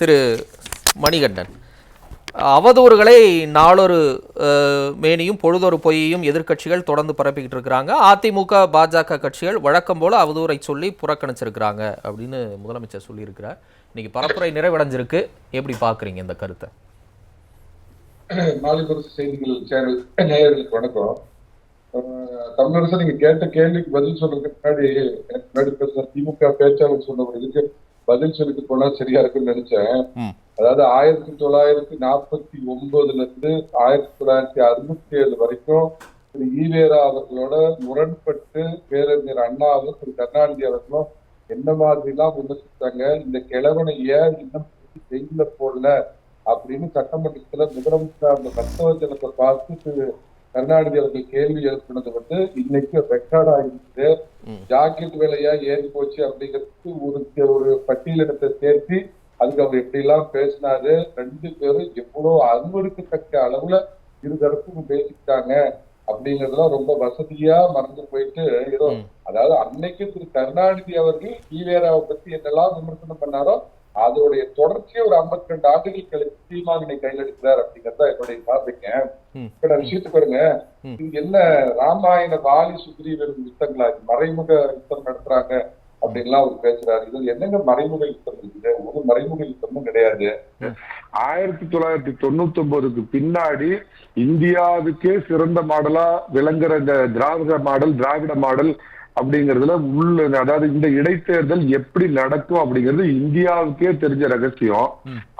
திரு மணிகண்டன். அவதூறுகளை நாளொரு மேனியும் பொழுதொரு பொய்யையும் எதிர்க்கட்சிகள் தொடர்ந்து பரப்பிக்கிட்டு இருக்கிறாங்க. அதிமுக பாஜக கட்சிகள் வழக்கம் போல் அவதூறை சொல்லி புறக்கணிச்சிருக்கிறாங்க அப்படின்னு முதலமைச்சர் சொல்லியிருக்கிறார். இன்னைக்கு பரப்புரை நிறைவடைஞ்சிருக்கு. எப்படி பார்க்குறீங்க இந்த கருத்தை? நாளை செய்திகள் சேனல் நேயர்களுக்கு வணக்கம். தமிழரசு நீங்க கேட்ட கேள்விக்கு பதில் சொல்றதுக்கு முன்னாடி எனக்கு முன்னாடி பேசுற திமுக பேச்சாளர் சொன்ன ஒரு இதுக்கு பதில் சொல்லிட்டு போனா சரியா இருக்கும்னு நினைச்சேன். அதாவது ஆயிரத்தி தொள்ளாயிரத்தி நாற்பத்தி ஒன்பதுல இருந்து ஆயிரத்தி தொள்ளாயிரத்தி அறுபத்தி ஏழு வரைக்கும் திரு ஈவேரா அவர்களோட முரண்பட்டு பேரறிஞர் அண்ணாவும் திரு கருணாநிதி அவர்களும் என்ன மாதிரி எல்லாம் விமர்சித்தாங்க இந்த கிழவனை ஏன் இன்னும் ஜெயில போடல அப்படின்னு சட்டமன்றத்துல முதலமைச்சர் அந்த பக்தவச்சனத்தை பார்த்து திரு கருணாநிதி அவர்கள் கேள்வி எழுப்பினது வந்து இன்னைக்கு ரெக்கார்ட் ஆகிருக்குது ம். ஜாக்கெட் விலையா ஏறி போச்சு அப்படிங்கிறதுக்கு ஒரு ஒரு பட்டியலினத்தை சேர்த்து அதுக்கு அவர் எப்படி எல்லாம் பேசினாரு ரெண்டு பேரும் எவ்வளவு அருவருக்கத்தக்க அளவுல இருதரப்பும் பேசிக்கிட்டாங்க அப்படிங்கறதெல்லாம் ரொம்ப வசதியா மறந்து போயிட்டு ஏதோ. அதாவது அன்னைக்கு திரு கருணாநிதி அவர்கள் ஈவேராவை பத்தி என்னெல்லாம் விமர்சனம் பண்ணாரோ அதோடைய தொடர்ச்சியை ஒரு 52 ரெண்டு ஆண்டுகள் கழித்து சீமாவினை கையில் எடுக்கிறார் அப்படிங்கறத என்னுடைய பார்வைங்க. இப்ப நான் விஷயத்துக்கு பாருங்க ம். இது என்ன ராமாயண வாலி சுக்ரீவன் யுத்தங்களா? மறைமுக யுத்தம் நடத்துறாங்க அப்படின்லாம் அவர் பேசுறாரு. இதுல என்னங்க மறைமுக யுத்தம் இருக்குது? ஒரு மறைமுக யுத்தமும் கிடையாது. ஆயிரத்தி தொள்ளாயிரத்தி தொண்ணூத்தி ஒன்பதுக்கு பின்னாடி இந்தியாவுக்கே சிறந்த மாடலா விளங்குற இந்த திராவிட மாடல் திராவிட மாடல் அப்படிங்கறதுல உள்ள அதாவது இந்த இடைத்தேர்தல் எப்படி நடக்கும் அப்படிங்கிறது இந்தியாவுக்கே தெரிஞ்ச ரகசியம்.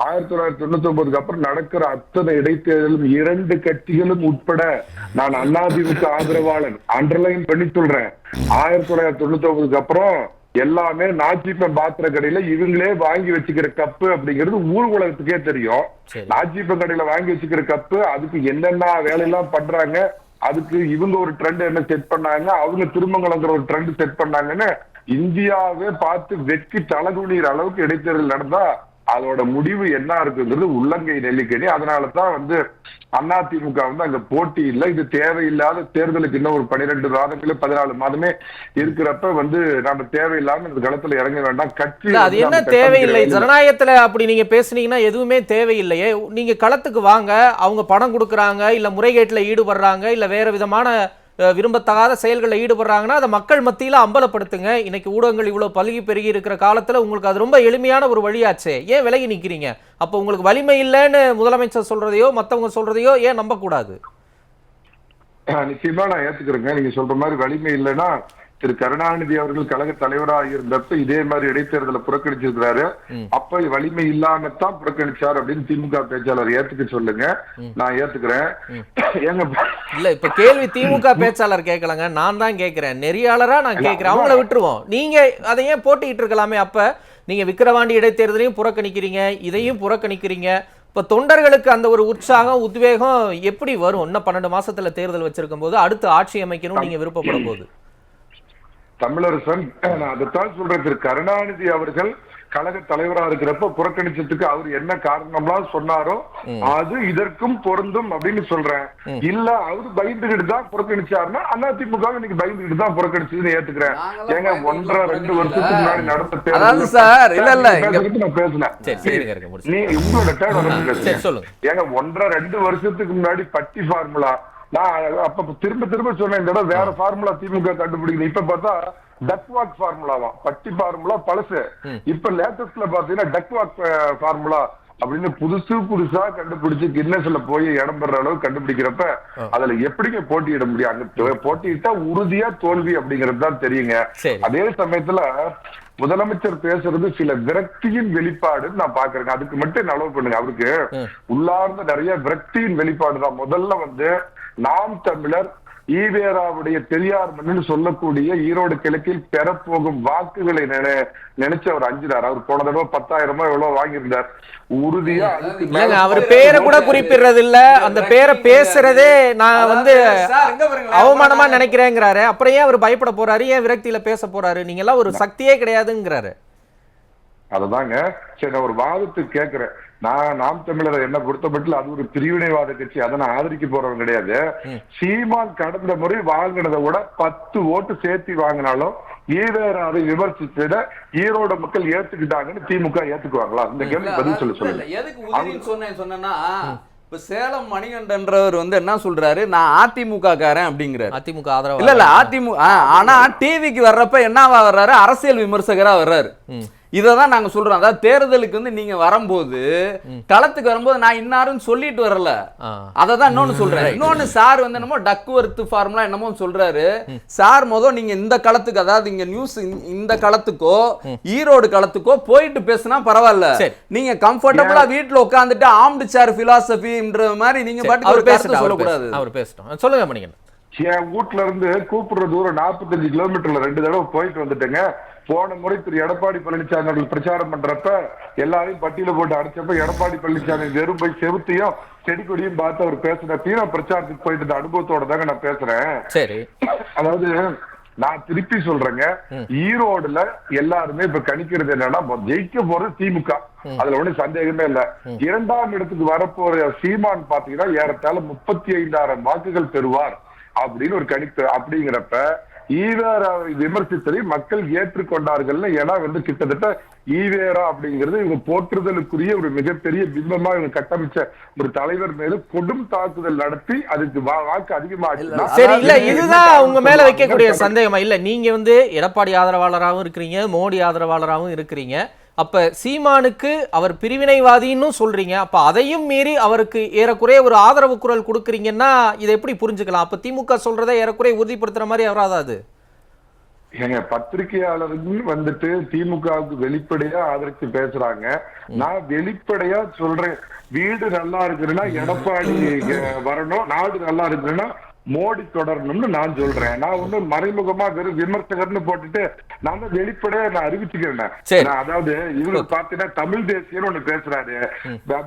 ஆயிரத்தி தொள்ளாயிரத்தி தொண்ணூத்தி ஒன்பதுக்கு அப்புறம் நடக்கிற அத்தனை இடைத்தேர்தலும் இரண்டு கட்சிகளும் உட்பட நான் அதிமுக ஆதரவாளன் அண்டர்லைன் பண்ணி சொல்றேன். ஆயிரத்தி தொள்ளாயிரத்தி தொண்ணூத்தி ஒன்பதுக்கு அப்புறம் எல்லாமே நாச்சிப்பன் பாத்திர கடையில இவங்களே வாங்கி வச்சுக்கிற கப்பு அப்படிங்கிறது ஊர் உலகத்துக்கே தெரியும் நாச்சிப்பன் கடையில வாங்கி வச்சுக்கிற கப்பு அதுக்கு என்னென்ன வேலையெல்லாம் பண்றாங்க அதுக்கு இவங்க ஒரு ட்ரெண்ட் என்ன செட் பண்ணாங்க அவங்க திருமங்கலங்கிற ஒரு ட்ரெண்ட் செட் பண்ணாங்கன்னு இந்தியாவே பார்த்து வெட்கி தலகுனிற அளவுக்கு இடைத்தேர்தல் நடந்தா அதோட முடிவு என்ன இருக்குங்கிறது உள்ளங்கை நெல்லிக்கணி அதனால தான் வந்து அதிமுக வந்து அங்க போட்டி இல்லை. இது தேவையில்லாத தேர்தலுக்கு இன்னும் ஒரு பன்னிரெண்டு மாதங்களே பதினாலு மாதமே இருக்கிறப்ப வந்து நம்ம தேவையில்லாம இந்த களத்துல இறங்க வேண்டாம். கட்சி அது என்ன தேவையில்லை? ஜனநாயகத்துல அப்படி நீங்க பேசுனீங்கன்னா எதுவுமே தேவையில்லையே. நீங்க களத்துக்கு வாங்க. அவங்க பணம் கொடுக்குறாங்க இல்ல முறைகேட்டுல ஈடுபடுறாங்க இல்ல வேற விதமான விரும்பத்தகாத செயல்களில் ஈடுபடுறாங்கன்னா அதை மக்கள் மத்தியில் அம்பலப்படுத்துங்க. இன்னைக்கு ஊடகங்கள் இவ்வளோ பல்கி பெருகி இருக்கிற காலத்தில் உங்களுக்கு அது ரொம்ப எளிமையான ஒரு வழியாச்சே. ஏன் விலகி நிற்கிறீங்க அப்போ உங்களுக்கு வலிமை இல்லைன்னு முதலமைச்சர் சொல்றதையோ மற்றவங்க சொல்றதையோ ஏன் நம்பக்கூடாது? நிச்சயமா நான் ஏத்துக்கிறேங்க. நீங்க சொல்ற மாதிரி வலிமை இல்லைன்னா திரு கருணாநிதி அவர்கள் கழக தலைவராக இருந்தப்ப இதே மாதிரி இடைத்தேர்தலை புறக்கணிச்சிருக்கிறாரு. அப்ப வலிமை இல்லாமத்தான் புறக்கணிச்சார் அப்படின்னு திமுக பேச்சாளர் ஏத்துக்க சொல்லுங்க. நான் ஏத்துக்கிறேன். ஏங்க இல்ல இப்ப கேள்வி திமுக பேச்சாளர் கேட்கலங்க நான் தான் கேட்கிறேன் நெறியாளரா நான் கேட்கிறேன் அவங்கள விட்டுருவோம். நீங்க அதை ஏன் போட்டிட்டு இருக்கலாமே? அப்ப நீங்க விக்கிரவாண்டி இடைத்தேர்தலையும் புறக்கணிக்கிறீங்க இதையும் புறக்கணிக்கிறீங்க. இப்ப தொண்டர்களுக்கு அந்த ஒரு உற்சாகம் உத்வேகம் எப்படி வரும்? இன்னும் பன்னெண்டு மாசத்துல தேர்தல் வச்சிருக்கும் போது அடுத்து ஆட்சி அமைக்கணும் நீங்க விருப்பப்படும் போது தமிழரசன் நான் அதைத்தான் சொல்றேன். திரு கருணாநிதி அவர்கள் கழக தலைவரா இருக்கிறப்ப புறக்கணிச்சதுக்கு அவர் என்ன காரணம்லாம் சொன்னாரோ. அது இதற்கும் பொருந்தும் அப்படின்னு சொல்றேன். இல்ல அவரு பயந்துகிட்டு தான் புறக்கணிச்சாருன்னா அதிமுக இன்னைக்கு பயந்துகிட்டு தான் புறக்கணிச்சதுன்னு ஏத்துக்கிறேன். ஏங்க ஒன்றரை ரெண்டு வருஷத்துக்கு முன்னாடி நடந்த அதாவது சார், இல்ல, இல்ல, நான் பேசினேன். நீ உங்களோட டேர்ன் ஏங்க ஒன்றரை ரெண்டு வருஷத்துக்கு முன்னாடி பட்டி ஃபார்முலா நான் அப்ப திரும்ப திரும்ப சொன்னேன் இந்த தடவை வேற ஃபார்முலா திமுக கண்டுபிடிக்கணும் இப்ப பார்த்தா டக்வாக் ஃபார்முலாவாம் பட்டி ஃபார்முலா பழசு. இப்ப லேட்டஸ்ட்ல பாத்தீங்கன்னா டக்வாக் ஃபார்முலா அப்படின்னு புதுசு புதுசா கண்டுபிடிச்சு கின்னஸ்ல போய் இடம் பெற அளவு கண்டுபிடிக்கிறப்ப. அதுல எப்படிங்க போட்டியிட முடியும்? அங்க போட்டியிட்டா உறுதியா தோல்வி அப்படிங்கிறது தான் தெரியுங்க. அதே சமயத்துல முதலமைச்சர் பேசுறது சில விரக்தியின் வெளிப்பாடுன்னு நான் பாக்குறேங்க அதுக்கு மட்டும் நலவு பண்ணுங்க? அவருக்கு. உள்ளார்ந்த நிறைய விரக்தியின் வெளிப்பாடு தான். முதல்ல வந்து நாம் தமிழர் ஈவேராவுடைய பெரியார் மண்ணுன்னு சொல்லக்கூடிய ஈரோடு கிழக்கில் பெறப்போகும் வாக்குகளை நினை- நினைச்சு அவர் அஞ்சினார். அவர் போன தடவை பத்தாயிரம் ரூபாய் எவ்வளவு வாங்கியிருந்தார். உறுதியா அவர் பேரை கூட குறிப்பிடுறது இல்ல அந்த பேரை பேசுறதே நான் வந்து. அவமானமா நினைக்கிறேங்கிறாரு. அப்புறம் ஏன் அவர் பயப்பட போறாரு? ஏன் விரக்தியில பேச போறாரு? நீங்க எல்லாம் ஒரு சக்தியே கிடையாதுங்கிறாரு. அததாங்க. சரி நான் ஒரு வாதத்துக்கு கேட்கிறேன் நான் நாம் தமிழர் என்ன பொறுத்தமட்டில் அது ஒரு பிரிவினைவாத கட்சி. அதை நான் ஆதரிக்க போறவன் கிடையாது. சீமான் கடந்த முறை வாங்கினதை விட பத்து ஓட்டு சேர்த்து வாங்கினாலும் ஈவேராவை விமர்சிச்சத ஈரோடு மக்கள் ஏத்துக்கிட்டாங்கன்னு திமுக ஏத்துக்குவாங்களா? இந்த கேள்வி பதில் சொல்ல இல்ல, சொல்லுங்க. எதுக்கு சொன்னேன் சொன்னேன்னா இப்ப சேலம் மணிகண்டன்றவர் வந்து என்ன சொல்றாரு? நான் அதிமுக காரன் அப்படிங்கிறாரு. அதிமுக ஆதரவு இல்ல இல்ல அதிமுக ஆனா டிவிக்கு வர்றப்ப என்னவா வர்றாரு? அரசியல் விமர்சகரா வர்றாரு. இததான் நாங்க சொல்றோம். அதாவது தேர்தலுக்கு வந்து நீங்க வரும்போது களத்துக்கு வரும்போது நான் இன்னாருன்னு சொல்லிட்டு வரல. ஆ. அததான் இன்னொன்னு சொல்றேன் இன்னொன்னு சார் வந்து என்னமோ டக்வர்த் ஃபார்முலா என்னமோ சொல்றாரு. சார் மொதல் நீங்க இந்த களத்துக்கு அதாவது இங்க நியூஸ் இந்த களத்துக்கோ ஈரோடு களத்துக்கோ போயிட்டு பேசினா பரவாயில்ல. சரி. நீங்க கம்ஃபர்டபுளா வீட்ல உட்காந்துட்டு ஆம்டு சேர் பிலாசபின்ற மாதிரி நீங்க பாட்டுக்கு அவர் அவர் சொல்லக்கூடாது. பேசட்டும். அவர் பேசட்டும். சொல்லுங்க மணிகண்டன். என் வீட்ல இருந்து கூப்பிடுற தூரம் 45 கிலோமீட்டர்ல ரெண்டு தடவை போயிட்டு வந்துட்டேங்க. போன முறை திரு எடப்பாடி பழனிசாமி அவர்கள் பிரச்சாரம் பண்றப்ப எல்லாரையும் பட்டியல போட்டு அடிச்சப்ப எடப்பாடி பழனிசாமி வெறும் போய் செவுத்தையும் செடி கொடியும் பார்த்து அவர் பேசினப்பையும் நான் பிரச்சாரத்துக்கு போயிட்டு இருந்த அனுபவத்தோட தாங்க நான் பேசுறேன். சரி. அதாவது நான் திருப்பி சொல்றேங்க. ஈரோடுல எல்லாருமே இப்ப கணிக்கிறது என்னன்னா ஜெயிக்க போறது திமுக. அதுல ஒண்ணும் சந்தேகமே இல்ல. இரண்டாம் இடத்துக்கு வரப்போற சீமான் பாத்தீங்கன்னா ஏறத்தாழ முப்பத்தி ஐந்தாயிரம் வாக்குகள் பெறுவார். அப்படின்னு ஒரு கணிப்பு அப்படிங்கிறப்ப ஈவேரா விமர்சித்ததை மக்கள் ஏற்றுக்கொண்டார்கள் ஏன்னா வந்து கிட்டத்தட்ட ஈவேரா அப்படிங்கிறது இவங்க போற்றுதலுக்குரிய ஒரு மிகப்பெரிய பிம்பமா இவங்க கட்டமைச்ச ஒரு தலைவர் மீது கொடும் தாக்குதல் நடத்தி அதுக்கு வாக்கு அதிகமாச்சுன்னா சரி இல்ல இதுதான் உங்க மேல? வைக்கக்கூடிய சந்தேகமா இல்ல நீங்க வந்து எடப்பாடி ஆதரவாளராகவும் இருக்கிறீங்க மோடி ஆதரவாளராகவும் இருக்கிறீங்க அப்போ சீமானுக்கு அவர் பிரிவினைவாதின்னு சொல்கிறீங்க அப்போ அதையும் மீறி அவருக்கு ஏறக்குறைய ஒரு ஆதரவு குரல் கொடுக்குறீங்கன்னா இதை எப்படி புரிஞ்சுக்கலாம்? அப்போ திமுக சொல்கிறத ஏறக்குறைய உறுதிப்படுத்துற மாதிரி அவராதா அது? ஏங்க பத்திரிகையாளர்கள் வந்துட்டு திமுகவுக்கு வெளிப்படையா ஆதரிச்சு பேசுறாங்க. நான் வெளிப்படையா சொல்றேன். வீடு நல்லா இருக்குன்னா எடப்பாடி வரணும். நாடு நல்லா இருக்குன்னா மோடி தொடரணும்னு நான் சொல்றேன். நான் ஒண்ணு மறைமுகமா வெறும் விமர்சகர்னு போட்டுட்டு நான் தான் வெளிப்படையா நான் அறிவிச்சுக்கிறேன். அதாவது இவரு பாத்தீங்கன்னா தமிழ் தேசியம்னு ஒண்ணு பேசுறாரு.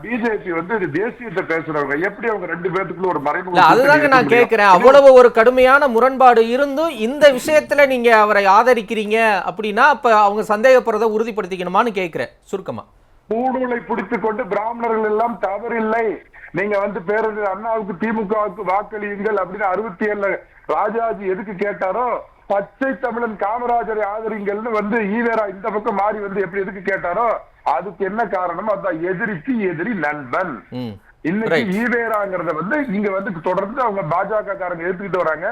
பிஜேபி வந்து தேசியத்தை பேசுறவங்க. எப்படி அவங்க ரெண்டு பேத்துக்குள்ள ஒரு மறைமுக இல்ல அதுதாங்க நான்? கேட்கிறேன் அவ்வளவு ஒரு கடுமையான முரண்பாடு இருந்தும் இந்த விஷயத்துல நீங்க அவரை ஆதரிக்கிறீங்க அப்படின்னா அப்ப அவங்க சந்தேகப்படுறதை உறுதிப்படுத்திக்கணுமான்னு கேட்கிறேன் சுருக்கமா. பூணூலை பிடித்துக் கொண்டு பிராமணர்கள் எல்லாம் தவறில்லை. நீங்க வந்து பேரறிஞர் அண்ணாவுக்கு திமுகவுக்கு வாக்களியுங்கள் அப்படின்னு அறுபத்தி ஏழுல ராஜாஜி எதுக்கு கேட்டாரோ பச்சை தமிழன் காமராஜரை ஆதரிங்கள்னு வந்து ஈவேரா இந்த பக்கம் மாறி வந்து எப்படி எதுக்கு கேட்டாரோ அதுக்கு என்ன காரணம் அதான் எதிரிக்கு எதிரி நண்பன். இன்னைக்கு. ஈவேராங்கிறத வந்து நீங்க வந்து தொடர்ந்து அவங்க பாஜக காரங்க எடுத்துக்கிட்டு வராங்க.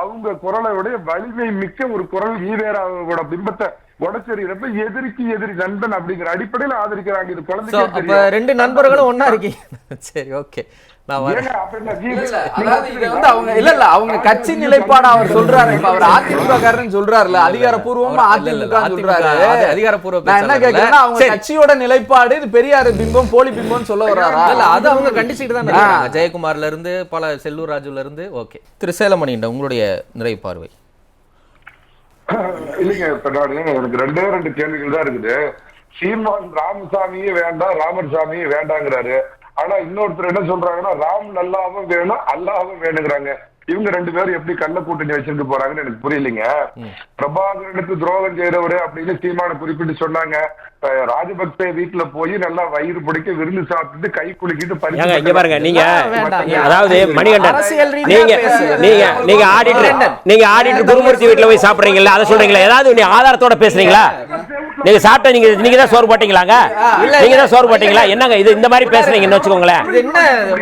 அவங்க குரலை விட வலிமை மிக்க ஒரு குரல் ஈவேராவோட பிம்பத்தை உடச்செறிகிறப்ப எதிரிக்கு எதிரி நண்பன் அப்படிங்கிற அடிப்படையில ஆதரிக்கிறாங்க. இது தெரியும் ரெண்டு நண்பர்களும் ஒண்ணா இருக்கீங்க. சரி ஓகே நான் வரேன். ஏங்க, அப்ப என்ன, இல்ல, இல்ல, நீங்க அதாவது இது வந்து அவங்க இல்ல இல்ல அவங்க கட்சி நிலைப்பாடு அவர் சொல்றாரு. இப்ப அவர் அதிமுக காரன்னு சொல்றாருல அதிகாரப்பூர்வமா அதிமுக சொல்றாரு. அது அதிகாரப்பூர்வ நான் என்ன கேக்குறேன்னா. அவங்க. கட்சியோட நிலைப்பாடு இது பெரியார் பிம்பம் போலி பிம்பம் சொல்ல வர்றாரா? இல்ல அது அவங்க கண்டிச்சுட்டு தான் ஜெயக்குமார்ல இருந்து பல செல்லூர் ராஜுல இருந்து ஓகே திரு சேலமணிண்ட உங்களுடைய நிறைவு பார்வை. இல்லைங்க பெண்ணாடு எனக்கு ரெண்டே ரெண்டு கேள்விகள் தான் இருக்குது. சீமான் ராமசாமியே வேண்டாம் ராமர் சாமியே வேண்டாங்கிறாரு. ஆனா இன்னொருத்தர் என்ன சொல்றாங்கன்னா ராம் நல்லாவும் வேணும் அல்லாவும் வேணுங்கிறாங்க. இவங்க ரெண்டு பேரும் எப்படி கள்ள கூட்டணி வச்சிருக்க போறாங்கன்னு எனக்கு புரியலைங்க. பிரபாகரனுக்கு துரோகம் செய்யறவரு அப்படின்னு சீமான குறிப்பிட்டு சொன்னாங்க. ராஜபக்சே வீட்டுல போய் நல்லா வயிறு பிடிக்க விருந்து சாப்பிட்டுட்டு கை குலுக்கிட்டு ஏங்க இங்க பாருங்க நீங்க. அதாவது மணிகண்டன் நீங்க. நீங்க நீங்க ஆடிட்டர் நீங்க ஆடிட்டர் குருமூர்த்தி வீட்டுல போய் சாப்பிடுறீங்களா அதை சொல்றீங்களா ஏதாவது நீங்க ஆதாரத்தோட பேசுறீங்களா? நீங்க சாப்பிட்ட நீங்க நீங்க தான் சோறு போட்டீங்களாங்க? நீங்க தான் சோறு போட்டீங்களா? என்னங்க இது இந்த மாதிரி பேசுறீங்கன்னு வச்சுக்கோங்களேன்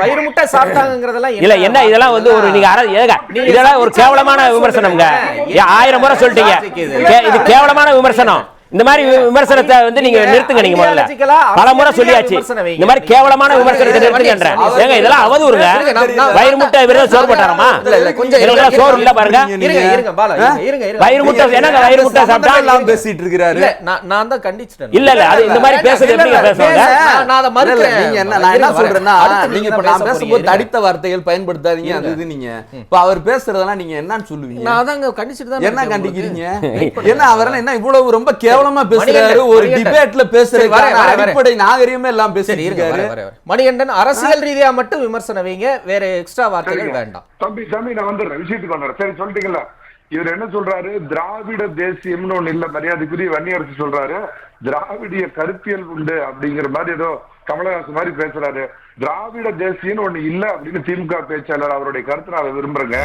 வயிறு முட்டை சாப்பிட்டாங்கிறதெல்லாம் இல்ல என்ன? இதெல்லாம் வந்து ஒரு நீங்க அர- ஏங்க இதெல்லாம் ஒரு கேவலமான விமர்சனம்ங்க. ஆயிரம் முறை சொல்லிட்டீங்க. இது கேவலமான விமர்சனம். இந்த மாதிரி விமர்சனத்தை வந்து நீங்க நிறுத்துங்க நீங்க முதல்ல பல முறை சொல்லியாச்சு இந்த மாதிரி கேவலமான விமர்சனத்தை நிறுத்துங்கன்றேன் ஏங்க இதெல்லாம் அவதூறுங்க வயிறு முட்டை விருது சோறு போட்டாராமா இதெல்லாம் சோறு இல்ல பாருங்க இருங்க இருங்க பாலா இருங்க, இருங்க இருங்க வயிறு முட்டை என்னங்க வயிறு முட்டை சாப்பிட்டா எல்லாம் பேசிட்டு இருக்கிறாரு இல்ல நான் நான் தான் கண்டிச்சிட்டேன் இல்ல இல்ல அது இந்த மாதிரி பேசுறது எப்படிங்க பேசுவாங்க நான் அதை மறுக்கிறேன் நீங்க என்ன நான் என்ன சொல்றேன்னா நீங்க இப்ப நான் பேச பேசும்போது. தடித்த வார்த்தைகள் பயன்படுத்தாதீங்க அது இது நீங்க இப்ப அவர் பேசுறதெல்லாம் நீங்க என்னன்னு சொல்லுவீங்க நான் அதாங்க கண்டிச்சிட்டு தான் என்ன கண்டிக்கிறீங்க. என்ன அவர் என்ன இவ்வளவு ரொம்ப கேவலமா பேசுறாரு மணிகண்டன், ஒரு. டிபேட்ல வரேன். அடிப்படை நாகரிகமே எல்லாம் வரேன். மணிகண்டன் அரசியல் ரீதியா மட்டும் விமர்சனம் வைங்க வேற எக்ஸ்ட்ரா வார்த்தைகள். வேண்டாம். தம்பி தம்பி நான் வந்துடுறேன். விஷயத்துக்கு வந்துடுறேன். சரி சொல்லிட்டீங்களா இவர் என்ன சொல்றாரு? திராவிட தேசியம்னு ஒண்ணு இல்ல மரியாதைக்குரிய வன்னியரசு சொல்றாரு. திராவிடிய கருத்தியல் உண்டு அப்படிங்கிற மாதிரி ஏதோ கமலஹாசன் மாதிரி பேசுறாரு. திராவிட தேசியம்னு ஒண்ணு இல்ல அப்படின்னு திமுக பேச்சாளர் அவருடைய கருத்தை நான் விரும்புறேங்க.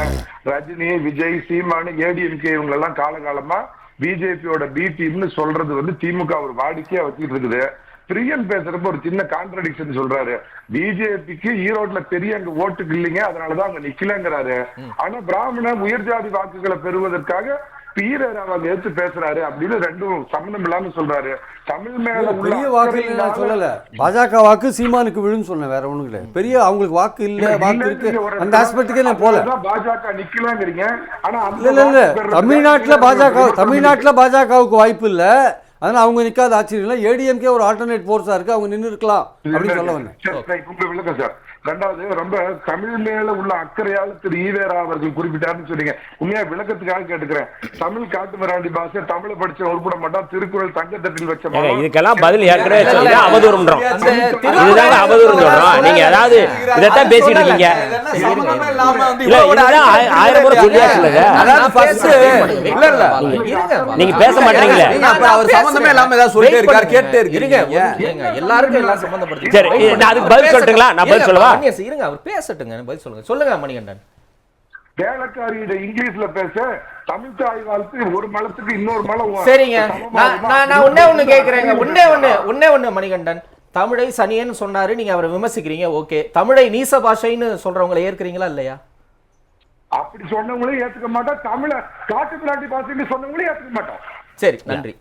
ரஜினி விஜய் சீமானு ஏடிஎம்கே இவங்க எல்லாம் காலகாலமா பிஜேபியோட பி டீம்னு சொல்றது வந்து திமுக ஒரு வாடிக்கையா வச்சுட்டு இருக்குது. பிரியன் பேசுறப்ப ஒரு சின்ன கான்ட்ரடிக்ஷன் சொல்றாரு. பிஜேபிக்கு ஈரோட்ல பெரிய அங்க ஓட்டுக்கு இல்லைங்க அதனாலதான் அங்க நிக்கலங்கிறாரு. ஆனா பிராமண உயர் ஜாதி வாக்குகளை பெறுவதற்காக பீரர் அவங்க எடுத்து பேசுறாரு அப்படின்னு ரெண்டும் சம்மந்தம் இல்லாம சொல்றாரு. தமிழ் மேல இல்ல, பெரிய வாக்கு இல்ல நான் சொல்லல. பாஜக வாக்கு சீமானுக்கு விழுன்னு சொன்னேன் வேற ஒண்ணும் கிடையாது பெரிய அவங்களுக்கு வாக்கு இல்ல வாக்கு இருக்கு. அந்த ஆஸ்பெக்ட்டுக்கே நான் போல. பாஜக நிக்கலங்கிறீங்க. ஆனா இல்ல இல்ல இல்ல. தமிழ்நாட்டுல பாஜக தமிழ்நாட்டுல பாஜகவுக்கு வாய்ப்பு இல்ல. அதனால அவங்க நிக்காத ஆச்சரியம் இல்ல. ஏடிஎம்கே ஒரு ஆல்டர்னேட் போர்ஸா இருக்கு. அவங்க நின்னு இருக்கலாம் அப்படின்னு சொல்ல வந்தேன். ரெண்டாவது ரொம்ப தமிழ் மேல உள்ள அக்கறையால திரு ஈவேரா அவர்கள் குறிப்பிட்டாருன்னு சொன்னீங்க. உண்மையா விளக்கத்துக்காக கேட்டுக்கிறேன். தமிழ் காட்டு மிராண்டி பாஷை தமிழை படிச்ச உருப்பட மாட்டான் திருக்குறள் தங்கத்தட்டில் வச்ச. இதுக்கெல்லாம் பதில் ஏற்கனவே அவதூறுன்றோம். இதுதாங்க அவதூறு சொல்றோம் நீங்க அதாவது இதைத்தான் பேசிட்டு இருக்கீங்க. இதுதான் ஆயிரம் முறை இல்ல. இருங்க. நீங்க பேச மாட்டீங்களே. அவர் சம்மந்தமே இல்லாம ஏதாவது சொல்லிட்டே இருக்காரு, இருங்க, இருக்கீங்க. எல்லாருக்கும் எல்லாம் சம்பந்தப்படுத்தி சரி, நான் அதுக்கு பதில் சொல்லட்டுங்களா? நான் பதில் சொல்லவா? இருங்க அவர் பேசட்டுங்க பதில் சொல்லுங்க. சொல்லுங்க மணிகண்டன். வேலைக்காரியிட இங்கிலீஷ்ல பேச தமிழ் தாய் வாழ்த்து ஒரு மலத்துக்கு இன்னொரு மலம் சரிங்க. நான்? நான் நான் ஒண்ணே கேக்குறேங்க. ஒண்ணே ஒண்ணு ஒண்ணே ஒண்ணு மணிகண்டன். தமிழை சனியன்னு சொன்னாரு நீங்க அவரை விமர்சிக்கிறீங்க ஓகே. தமிழை நீச பாஷைன்னு சொல்றவங்களை ஏற்கிறீங்களா இல்லையா? அப்படி சொன்னவங்களையும் ஏத்துக்க மாட்டோம். தமிழ காட்டு பிராண்டி பாசைன்னு சொன்னவங்களையும் ஏத்துக்க மாட்டோம். சரி நன்றி.